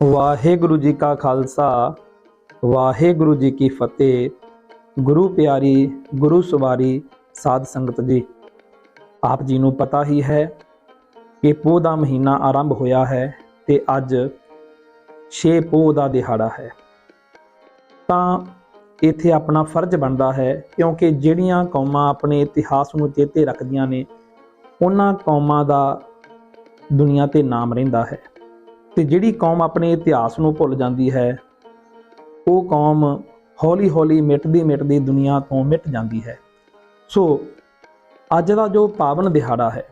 ਵਾਹਿਗੁਰੂ ਜੀ ਕਾ ਖਾਲਸਾ, ਵਾਹਿਗੁਰੂ ਜੀ ਕੀ ਫਤਿਹ। ਗੁਰੂ ਪਿਆਰੀ, ਗੁਰੂ ਸਵਾਰੀ ਸਾਧ ਸੰਗਤ ਜੀ, ਆਪ ਜੀ ਨੂੰ ਪਤਾ ਹੀ ਹੈ ਕਿ ਪੋਹ ਦਾ ਮਹੀਨਾ ਆਰੰਭ ਹੋਇਆ ਹੈ ਤੇ ਅੱਜ 6 ਪੋਹ ਦਾ ਦਿਹਾੜਾ ਹੈ। ਤਾਂ ਇੱਥੇ ਆਪਣਾ ਫਰਜ਼ ਬਣਦਾ ਹੈ ਕਿਉਂਕਿ ਜਿਹੜੀਆਂ ਕੌਮਾਂ ਆਪਣੇ ਇਤਿਹਾਸ ਨੂੰ ਚੇਤੇ ਰੱਖਦੀਆਂ ਨੇ, ਉਹਨਾਂ ਕੌਮਾਂ ਦਾ ਦੁਨੀਆ ਤੇ ਨਾਮ ਰਹਿੰਦਾ ਹੈ। ਤੇ ਜਿਹੜੀ ਕੌਮ ਆਪਣੇ ਇਤਿਹਾਸ ਨੂੰ ਭੁੱਲ ਜਾਂਦੀ ਹੈ, ਉਹ ਕੌਮ ਹੌਲੀ-ਹੌਲੀ ਮਿਟਦੀ ਮਿਟਦੀ ਦੁਨੀਆ ਤੋਂ ਮਿਟ ਜਾਂਦੀ ਹੈ। ਸੋ ਅੱਜ ਦਾ ਜੋ ਪਾਵਨ ਦਿਹਾੜਾ ਹੈ,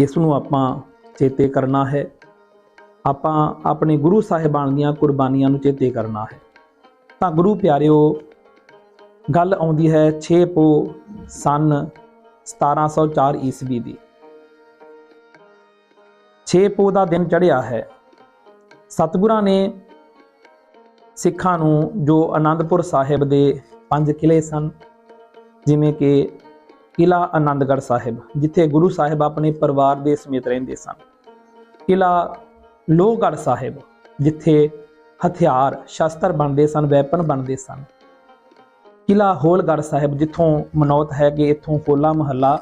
ਇਸ ਨੂੰ ਆਪਾਂ ਚੇਤੇ ਕਰਨਾ ਹੈ। ਆਪਾਂ ਆਪਣੇ ਗੁਰੂ ਸਾਹਿਬਾਨ ਦੀਆਂ ਕੁਰਬਾਨੀਆਂ ਨੂੰ ਚੇਤੇ ਕਰਨਾ ਹੈ। ਤਾਂ ਗੁਰੂ ਪਿਆਰਿਓ, ਗੱਲ ਆਉਂਦੀ ਹੈ 6 ਪੋ ਸਨ 1704 ਈਸਵੀ ਦੀ। 6 ਪੋ ਦਾ ਦਿਨ ਚੜ੍ਹਿਆ ਹੈ। ਸਤਿਗੁਰਾਂ ਨੇ ਸਿੱਖਾਂ ਨੂੰ ਜੋ ਆਨੰਦਪੁਰ ਸਾਹਿਬ ਦੇ ਪੰਜ ਕਿਲੇ ਸਨ, ਜਿਵੇਂ ਕਿ ਕਿਲਾ ਆਨੰਦਗੜ੍ਹ ਸਾਹਿਬ, ਜਿੱਥੇ ਗੁਰੂ ਸਾਹਿਬ ਆਪਣੇ ਪਰਿਵਾਰ ਦੇ ਸਮੇਤ ਰਹਿੰਦੇ ਸਨ। ਕਿਲਾ ਲੋਹਗੜ੍ਹ ਸਾਹਿਬ, ਜਿੱਥੇ ਹਥਿਆਰ, ਸ਼ਸਤਰ ਬਣਦੇ ਸਨ, ਵੈਪਨ ਬਣਦੇ ਸਨ। ਕਿਲਾ ਹੋਲਗੜ੍ਹ ਸਾਹਿਬ, ਜਿੱਥੋਂ ਮਨੌਤ ਹੈ ਕਿ ਇੱਥੋਂ ਹੋਲਾ ਮਹੱਲਾ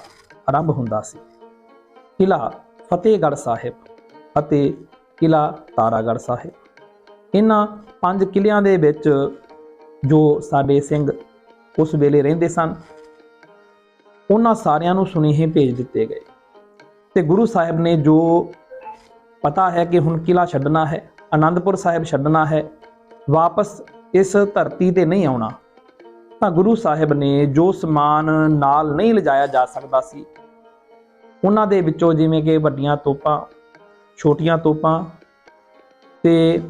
ਆਰੰਭ ਹੁੰਦਾ ਸੀ। ਕਿਲਾ ਫਤਿਹਗੜ੍ਹ ਸਾਹਿਬ ਅਤੇ ਕਿਲਾ ਤਾਰਾਗੜ੍ਹ ਸਾਹਿਬ। ਇਹਨਾਂ ਪੰਜ ਕਿਲਿਆਂ ਦੇ ਵਿੱਚ ਜੋ ਸਾਡੇ ਸਿੰਘ ਉਸ ਵੇਲੇ ਰਹਿੰਦੇ ਸਨ ਉਹਨਾਂ ਸਾਰਿਆਂ ਨੂੰ ਸੁਨੇਹੇ ਭੇਜ ਦਿੱਤੇ ਗਏ। ਤੇ ਗੁਰੂ ਸਾਹਿਬ ਨੇ ਜੋ ਪਤਾ ਹੈ ਕਿ ਹੁਣ ਕਿਲਾ ਛੱਡਣਾ ਹੈ ਆਨੰਦਪੁਰ ਸਾਹਿਬ ਛੱਡਣਾ ਹੈ, ਵਾਪਸ ਇਸ ਧਰਤੀ ਤੇ ਨਹੀਂ ਆਉਣਾ, ਤਾਂ ਗੁਰੂ ਸਾਹਿਬ ਨੇ ਜੋ ਸਮਾਨ ਨਾਲ ਨਹੀਂ ਲਿਜਾਇਆ ਜਾ ਸਕਦਾ ਸੀ ਉਹਨਾਂ ਦੇ ਵਿੱਚੋਂ ਜਿਵੇਂ ਕਿ ਵੱਡੀਆਂ ਤੋਪਾਂ, ਛੋਟੀਆਂ ਤੋਪਾਂ ਤੇ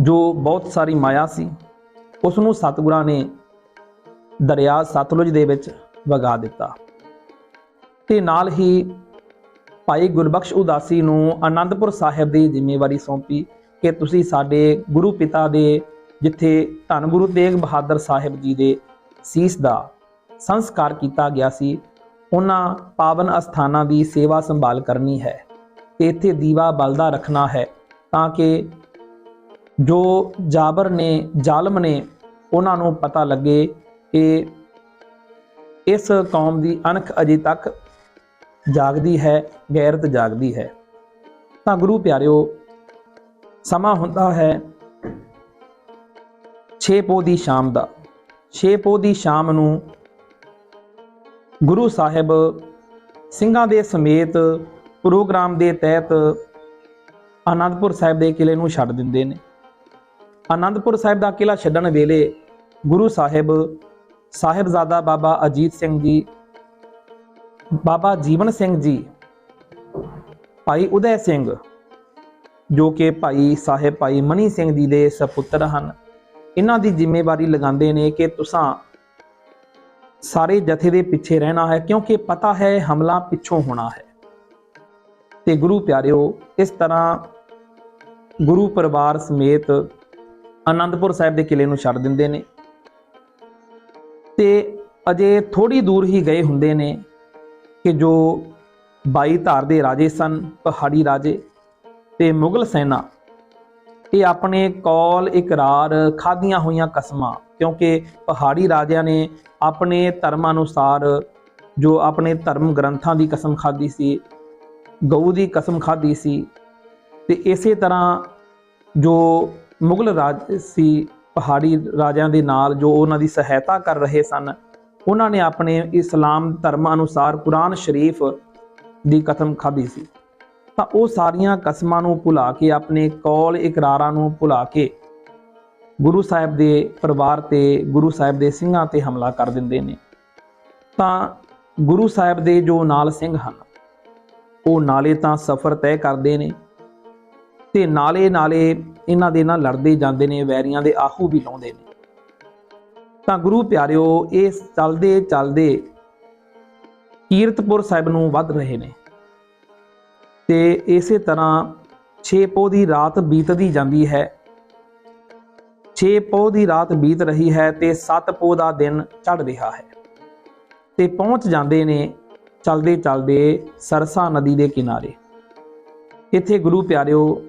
ਜੋ ਬਹੁਤ ਸਾਰੀ ਮਾਇਆ ਸੀ ਉਸ ਨੂੰ ਸਤਿਗੁਰਾਂ ਨੇ ਦਰਿਆ ਸਤਲੁਜ ਦੇ ਵਿੱਚ ਵਗਾ ਦਿੱਤਾ। ਤੇ ਨਾਲ ਹੀ ਭਾਈ ਗੁਰਬਖਸ਼ ਉਦਾਸੀ ਨੂੰ ਆਨੰਦਪੁਰ ਸਾਹਿਬ ਦੀ ਜ਼ਿੰਮੇਵਾਰੀ ਸੌਂਪੀ ਕਿ ਤੁਸੀਂ ਸਾਡੇ ਗੁਰੂ ਪਿਤਾ ਦੇ, ਜਿੱਥੇ ਧੰਨ ਗੁਰੂ ਤੇਗ ਬਹਾਦਰ ਸਾਹਿਬ ਜੀ ਦੇ ਸੀਸ ਦਾ ਸੰਸਕਾਰ ਕੀਤਾ ਗਿਆ ਸੀ ਉਹਨਾਂ ਪਾਵਨ ਅਸਥਾਨਾਂ ਦੀ ਸੇਵਾ ਸੰਭਾਲ ਕਰਨੀ ਹੈ। ਤੇ ਇੱਥੇ ਦੀਵਾ ਬਲਦਾ ਰੱਖਣਾ ਹੈ ਤਾਂ ਕਿ ਜੋ ਜਾਬਰ ਨੇ, ਜ਼ਾਲਮ ਨੇ ਉਹਨਾਂ ਨੂੰ ਪਤਾ ਲੱਗੇ ਕਿ ਇਸ ਕੌਮ ਦੀ ਅਣਖ ਅਜੇ ਤੱਕ ਜਾਗਦੀ ਹੈ, ਗੈਰਤ ਜਾਗਦੀ ਹੈ। ਤਾਂ ਗੁਰੂ ਪਿਆਰਿਓ, ਸਮਾਂ ਹੁੰਦਾ ਹੈ 6 ਪੋ ਦੀ ਸ਼ਾਮ ਦਾ। 6 ਪੋ ਦੀ ਸ਼ਾਮ ਨੂੰ ਗੁਰੂ ਸਾਹਿਬ ਸਿੰਘਾਂ ਦੇ ਸਮੇਤ ਪ੍ਰੋਗਰਾਮ ਦੇ ਤਹਿਤ ਆਨੰਦਪੁਰ ਸਾਹਿਬ ਦੇ ਕਿਲੇ ਨੂੰ ਛੱਡ ਦਿੰਦੇ ਨੇ। ਆਨੰਦਪੁਰ ਸਾਹਿਬ ਦਾ ਕਿਲਾ ਛੱਡਣ ਵੇਲੇ ਗੁਰੂ ਸਾਹਿਬ, ਸਾਹਿਬਜ਼ਾਦਾ ਬਾਬਾ ਅਜੀਤ ਸਿੰਘ ਜੀ, ਬਾਬਾ ਜੀਵਨ ਸਿੰਘ ਜੀ, ਭਾਈ ਉਦੈ ਸਿੰਘ, ਜੋ ਕਿ ਭਾਈ ਸਾਹਿਬ ਭਾਈ ਮਨੀ ਸਿੰਘ ਜੀ ਦੇ ਸਪੁੱਤਰ ਹਨ, ਇਹਨਾਂ ਦੀ ਜ਼ਿੰਮੇਵਾਰੀ ਲਗਾਉਂਦੇ ਨੇ ਕਿ ਤੁਸੀਂ ਸਾਰੇ ਜਥੇ ਦੇ ਪਿੱਛੇ ਰਹਿਣਾ ਹੈ ਕਿਉਂਕਿ ਪਤਾ ਹੈ ਹਮਲਾ ਪਿੱਛੋਂ ਹੋਣਾ ਹੈ। ਤੇ ਗੁਰੂ ਪਿਆਰਿਓ, ਇਸ ਤਰ੍ਹਾਂ ਗੁਰੂ ਪਰਿਵਾਰ ਸਮੇਤ ਆਨੰਦਪੁਰ ਸਾਹਿਬ ਦੇ ਕਿਲੇ ਨੂੰ ਛੱਡ ਦਿੰਦੇ ਨੇ। ਤੇ ਅਜੇ ਥੋੜੀ ਦੂਰ ਹੀ ਗਏ ਹੁੰਦੇ ਨੇ ਕਿ ਜੋ 22 ਧਾਰ ਦੇ ਰਾਜੇ ਸਨ, ਪਹਾੜੀ ਰਾਜੇ ਤੇ ਮੁਗਲ ਸੈਨਾ ਇਹ ਆਪਣੇ ਕੌਲ ਇਕਰਾਰ ਖਾਧੀਆਂ ਹੋਈਆਂ ਕਸਮਾਂ, ਕਿਉਂਕਿ ਪਹਾੜੀ ਰਾਜਿਆਂ ਨੇ ਆਪਣੇ ਧਰਮ ਅਨੁਸਾਰ ਜੋ ਆਪਣੇ ਧਰਮ ਗ੍ਰੰਥਾਂ ਦੀ ਕਸਮ ਖਾਧੀ ਸੀ, ਗਊ ਦੀ ਕਸਮ ਖਾਧੀ ਸੀ, ਤੇ ਇਸੇ ਤਰ੍ਹਾਂ ਜੋ ਮੁਗਲ ਰਾਜ ਸੀ, ਪਹਾੜੀ ਰਾਜਿਆਂ ਦੇ ਨਾਲ ਜੋ ਉਹਨਾਂ ਦੀ ਸਹਾਇਤਾ ਕਰ ਰਹੇ ਸਨ, ਉਹਨਾਂ ਨੇ ਆਪਣੇ ਇਸਲਾਮ ਧਰਮ ਅਨੁਸਾਰ ਕੁਰਾਨ ਸ਼ਰੀਫ ਦੀ ਕਸਮ ਖਾਧੀ ਸੀ। ਤਾਂ ਉਹ ਸਾਰੀਆਂ ਕਸਮਾਂ ਨੂੰ ਭੁਲਾ ਕੇ, ਆਪਣੇ ਕੌਲ ਇਕਰਾਰਾਂ ਨੂੰ ਭੁਲਾ ਕੇ ਗੁਰੂ ਸਾਹਿਬ ਦੇ ਪਰਿਵਾਰ ਤੇ, ਗੁਰੂ ਸਾਹਿਬ ਦੇ ਸਿੰਘਾਂ ਤੇ ਹਮਲਾ ਕਰ ਦਿੰਦੇ ਨੇ। ਤਾਂ ਗੁਰੂ ਸਾਹਿਬ ਦੇ ਜੋ ਨਾਲ ਸਿੰਘ ਹਨ, ਉਹ ਨਾਲੇ ਤਾਂ ਸਫ਼ਰ ਤੈਅ ਕਰਦੇ ਨੇ ਤੇ ਨਾਲੇ ਨਾਲੇ ਇਹਨਾਂ ਦੇ ਨਾਲ ਲੜਦੇ ਜਾਂਦੇ ਨੇ, ਵੈਰੀਆਂ ਦੇ ਆਹੂ ਵੀ ਲਾਉਂਦੇ ਨੇ। ਤਾਂ ਗੁਰੂ ਪਿਆਰਿਓ, ਇਹ ਚੱਲਦੇ ਚੱਲਦੇ ਕੀਰਤਪੁਰ ਸਾਹਿਬ ਨੂੰ ਵੱਧ ਰਹੇ ਨੇ। ਤੇ ਇਸੇ ਤਰ੍ਹਾਂ 6 ਪੋ ਦੀ ਰਾਤ ਬੀਤਦੀ ਜਾਂਦੀ ਹੈ। 6 ਪੋ ਦੀ ਰਾਤ ਬੀਤ ਰਹੀ ਹੈ ਤੇ 7 ਪੋ ਦਾ ਦਿਨ ਚੜ ਰਿਹਾ ਹੈ। ਤੇ ਪਹੁੰਚ ਜਾਂਦੇ ਨੇ ਚਲਦੇ ਚਲਦੇ ਸਰਸਾ ਨਦੀ ਦੇ ਕਿਨਾਰੇ। ਇੱਥੇ ਗੁਰੂ ਪਿਆਰਿਓ,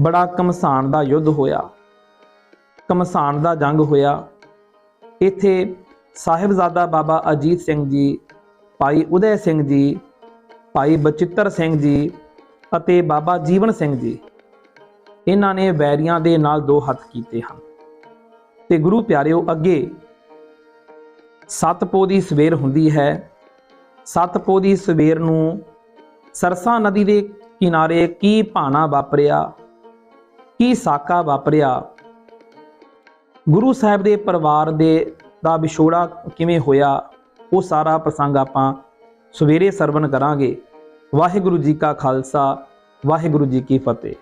ਬੜਾ ਕਮਸਾਨ ਦਾ ਯੁੱਧ ਹੋਇਆ। ਕਮਸਾਨ ਦਾ ਜੰਗ ਹੋਇਆ। ਇੱਥੇ ਸਾਹਿਬਜ਼ਾਦਾ ਬਾਬਾ ਅਜੀਤ ਸਿੰਘ ਜੀ, ਭਾਈ ਉਦੈ ਸਿੰਘ ਜੀ ਭਾਈ ਬਚਿੱਤਰ ਸਿੰਘ ਜੀ ਅਤੇ ਬਾਬਾ ਜੀਵਨ ਸਿੰਘ ਜੀ, ਇਹਨਾਂ ਨੇ ਵੈਰੀਆਂ ਦੇ ਨਾਲ ਦੋ ਹੱਥ ਕੀਤੇ ਹਨ। ਤੇ ਗੁਰੂ ਪਿਆਰਿਓ, ਅੱਗੇ ਸਤਪੋ ਦੀ ਸਵੇਰ ਹੁੰਦੀ ਹੈ। ਸਤਪੋ ਦੀ ਸਵੇਰ ਨੂੰ ਸਰਸਾ ਨਦੀ ਦੇ ਕਿਨਾਰੇ ਕੀ ਭਾਣਾ ਵਾਪਰਿਆ, ਕੀ ਸਾਕਾ ਵਾਪਰਿਆ? ਗੁਰੂ ਸਾਹਿਬ ਦੇ ਪਰਿਵਾਰ ਦੇ ਦਾ ਵਿਛੋੜਾ ਕਿਵੇਂ ਹੋਇਆ? ਉਹ ਸਾਰਾ ਪ੍ਰਸੰਗ ਆਪਾਂ ਸਵੇਰੇ ਸਰਵਣ ਕਰਾਂਗੇ। ਵਾਹਿਗੁਰੂ ਜੀ ਕਾ ਖਾਲਸਾ ਵਾਹਿਗੁਰੂ ਜੀ ਕੀ ਫਤਿਹ।